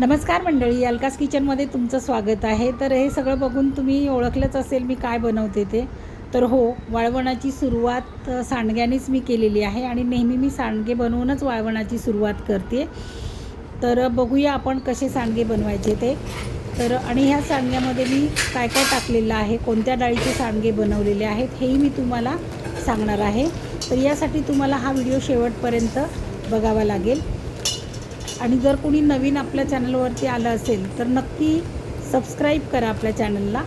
नमस्कार मंडळी अलकास किचनमध्ये तुमचं स्वागत आहे. तर हे सगळं बघून तुम्ही ओळखलंच असेल मी काय बनवते ते. तर हो वाळवणाची सुरुवात सांडग्यानेच मी केलेली आहे आणि नेहमी मी सांडगे बनवूनच वाळवणाची सुरुवात करते. तर बघूया आपण कसे सांडगे बनवायचे ते. तर आणि ह्या सांडग्यामध्ये मी काय काय टाकलेलं आहे कोणत्या डाळीचे सांडगे बनवलेले आहेत हेही मी तुम्हाला सांगणार आहे. तर यासाठी तुम्हाला हा व्हिडिओ शेवटपर्यंत बघावा लागेल. आणि जर कोणी नवीन आपल्या चॅनलवरती आलं असेल तर नक्की सबस्क्राईब करा आपल्या चॅनलला.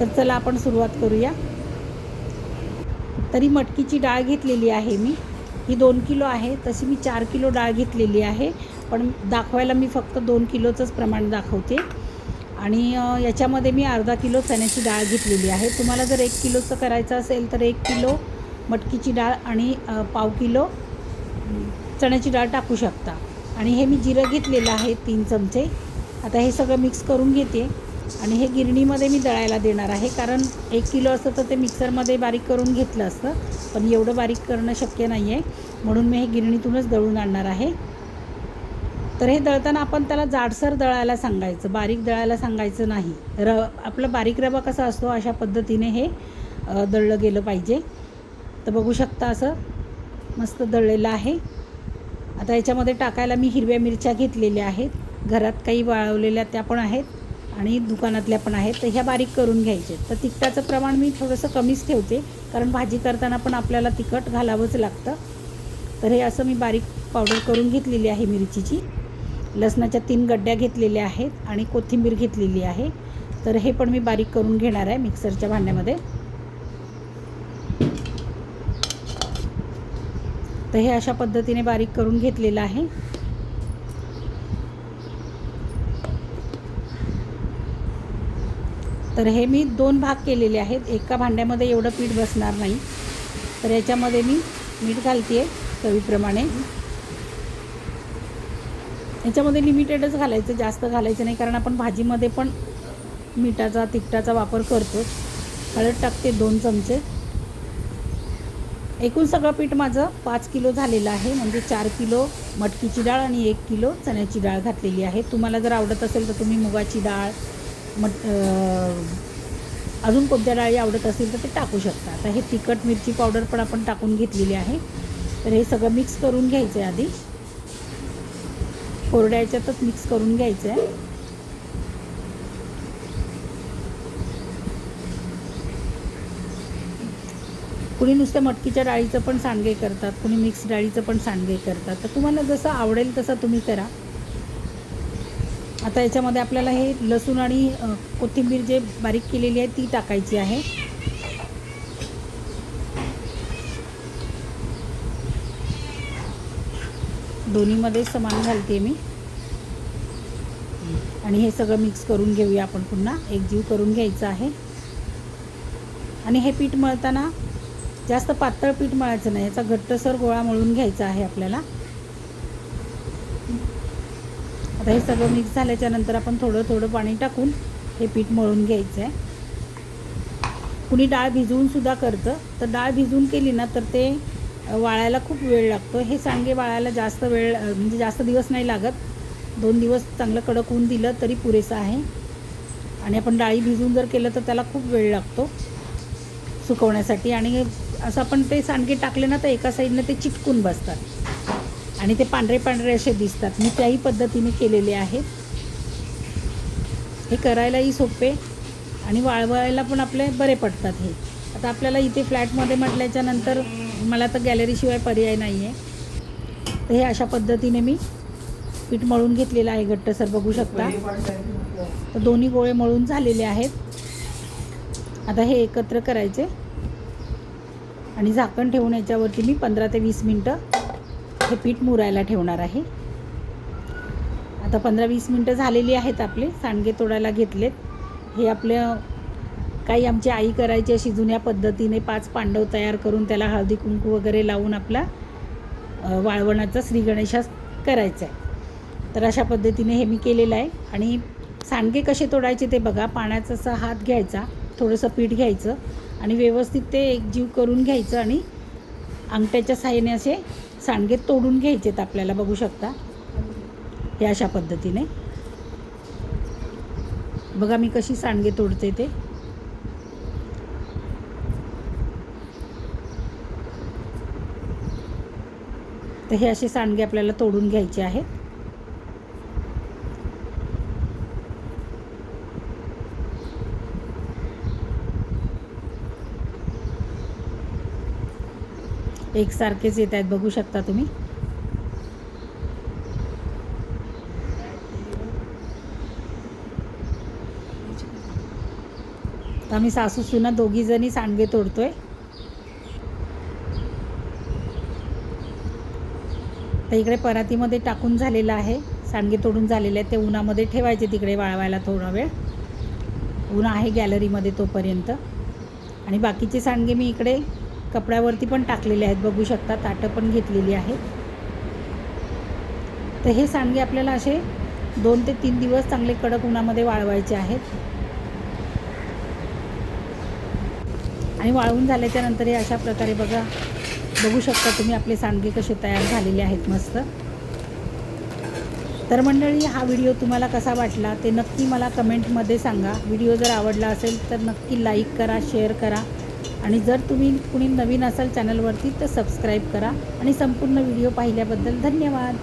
तर चला आपण सुरुवात करूया. तरी मटकीची डाळ घेतलेली आहे मी. ही दोन किलो आहे तशी मी चार किलो डाळ घेतलेली आहे पण दाखवायला मी फक्त दोन किलोचंच प्रमाण दाखवते. आणि याच्यामध्ये मी अर्धा किलो चण्याची डाळ घेतलेली आहे. तुम्हाला जर एक किलोचं करायचं असेल तर एक किलो मटकीची डाळ आणि पाव किलो चण्याची डाळ टाकू शकता. आणि हे मी जिरं घेतलेलं आहे तीन चमचे. आता हे सगळं मिक्स करून घेते. आणि हे गिरणीमध्ये मी दळायला देणार आहे कारण एक किलो असतं तर ते मिक्सरमध्ये बारीक करून घेतलं असतं पण एवढं बारीक करणं शक्य नाही आहे म्हणून मी हे गिरणीतूनच दळून आणणार आहे. तर हे दळताना आपण त्याला जाडसर दळायला सांगायचं बारीक दळायला सांगायचं नाही. र आपला बारीक रवा कसा असतो अशा पद्धतीने हे दळलं गेलं पाहिजे. तर बघू शकता असं मस्त दळलेलं आहे. आता याच्यामध्ये टाकायला मी हिरव्या मिरच्या घेतलेल्या आहेत. घरात काही वाळवलेल्या त्या पण आहेत आणि दुकानातल्या पण आहेत. तर ह्या बारीक करून घ्यायचे. तर तिखटाचं प्रमाण मी थोडंसं कमीच ठेवते. कारण भाजी करताना पण आपल्याला तिखट घालावंच लागतं. तर हे असं मी बारीक पावडर करून घेतलेली आहे मिरचीची. लसणाच्या तीन गड्ड्या घेतलेल्या आहेत आणि कोथिंबीर घेतलेली आहे. तर हे पण मी बारीक करून घेणार आहे मिक्सरच्या भांड्यामध्ये. तर हे अशा पद्धतीने बारीक करून घेतलेलं आहे. तर हे मी दोन भाग केलेले आहेत. एका भांड्यामध्ये एवढं पीठ बसणार नाही. तर याच्यामध्ये मी मीठ घालते चवीप्रमाणे. याच्यामध्ये लिमिटेडच घालायचं जास्त घालायचं नाही कारण आपण भाजीमध्ये पण मिठाचा तिखटाचा वापर करतो हळद टाकते दोन चमचे. एकूण सगळं पीठ माझं पाच किलो झालेलं आहे. म्हणजे चार किलो मटकीची डाळ आणि एक किलो चण्याची डाळ घातलेली आहे. तुम्हाला जर आवडत असेल तर तुम्ही मुगाची डाळ मट अजून कोणत्या डाळी आवडत असेल तर ते टाकू शकता. आता हे तिखट मिरची पावडर पण आपण टाकून घेतलेली आहे. तर हे सगळं मिक्स करून घ्यायचं आहे आधी कोरड्याच्यातच मिक्स करून घ्यायचं आहे कुणी नुसत्या मटकीच्या डाळीचं पण सांडगे करतात कुणी मिक्स डाळीचं पण सांडगे करतात. तर तुम्हाला जसं आवडेल तसं तुम्ही करा. आता याच्यामध्ये आपल्याला हे लसूण आणि कोथिंबीर जे बारीक केलेली आहे ती टाकायची आहे. दोन्हीमध्ये समान घालते मी. आणि हे सगळं मिक्स करून घेऊया आपण पुन्हा. एकजीव करून घ्यायचं आहे. आणि हे पीठ मळताना जास्त पातळ पीठ मळायचं नाही. याचा घट्टसर गोळा मळून घ्यायचा आहे आपल्याला. आता हे सगळं मिक्स झाल्याच्यानंतर आपण थोडं थोडं पाणी टाकून हे पीठ मळून घ्यायचं आहे कुणी डाळ भिजवून सुद्धा करतं. तर डाळ भिजवून केली ना तर ते वाळायला खूप वेळ लागतो. हे सांगे वाळायला जास्त वेळ म्हणजे जास्त दिवस नाही लागत. दोन दिवस चांगलं कडक ऊन दिलं तरी पुरेसं आहे. आणि आपण डाळी भिजवून जर केलं तर त्याला खूप वेळ लागतो सुकवण्यासाठी. आणि असं आपण ते सांडगे टाकले ना तर एका साईडनं ते चिटकून बसतात. आणि ते पांढरे पांढरे असे दिसतात. मी त्याही पद्धतीने केलेले आहेत. हे करायलाही सोपे आणि वाळवायला पण आपले बरे पडतात हे. आता आपल्याला इथे फ्लॅटमध्ये म्हटल्याच्या नंतर मला तर गॅलरीशिवाय पर्याय नाही आहे तर हे अशा पद्धतीने मी पीठ मळून घेतलेलं आहे. घट्टसर बघू शकता. तर दोन्ही गोळे मळून झालेले आहेत. आता हे एकत्र करायचे. आणि झाकण ठेवून याच्यावरती मी पंधरा ते वीस मिनटं हे पीठ मुरायला ठेवणार आहे. आता पंधरा वीस मिनटं झालेली आहेत आपले सांडगे तोडायला घेतलेत. हे आपलं काही आमची आई करायची अशी जुन्या पद्धतीने पाच पांडव तयार करून त्याला हळदी कुंकू वगैरे लावून आपला वाळवणाचा श्री करायचा आहे तर अशा पद्धतीने हे मी केलेलं आहे. आणि सांडगे कसे तोडायचे ते बघा. पाण्याचा असा हात घ्यायचा थोडंसं पीठ घ्यायचं. आणि व्यवस्थित ते एकजीव करून घ्यायचं आणि अंगठ्याच्या साह्याने असे सांडगे तोडून घ्यायचेत आपल्याला बघू शकता. हे अशा पद्धतीने. बघा मी कशी सांडगे तोडते ते. तर हे असे सांडगे आपल्याला तोडून घ्यायचे आहेत. एकसारखेच येत आहेत बघू शकता तुम्ही. तर आम्ही सासू सुना दोघी जणी सांडगे तोडतोय. तर इकडे परातीमध्ये टाकून झालेलं आहे सांडगे तोडून झालेले आहेत ते उन्हामध्ये ठेवायचे तिकडे वाळवायला थोडा वेळ. ऊन आहे गॅलरीमध्ये तोपर्यंत. आणि बाकीचे सांडगे मी इकडे कपड्यावरती पण टाकलेले आहेत. बघू शकता ताटं पण घेतलेली आहेत. तर हे सांडगे आपल्याला असे दोन ते तीन दिवस चांगले कडक उन्हामध्ये वाळवायचे आहेत. आणि वाळवून झाल्याच्यानंतर हे अशा प्रकारे बघा बघू शकता तुम्ही आपले सांडगे कसे तयार झालेले आहेत मस्त. तर मंडळी हा व्हिडिओ तुम्हाला कसा वाटला ते नक्की मला कमेंटमध्ये सांगा. व्हिडिओ जर आवडला असेल तर नक्की लाईक करा शेअर करा. आणि जर तुम्ही कुणी नवीन असाल चॅनलवरती तर सबस्क्राईब करा आणि संपूर्ण व्हिडिओ पाहिल्याबद्दल धन्यवाद.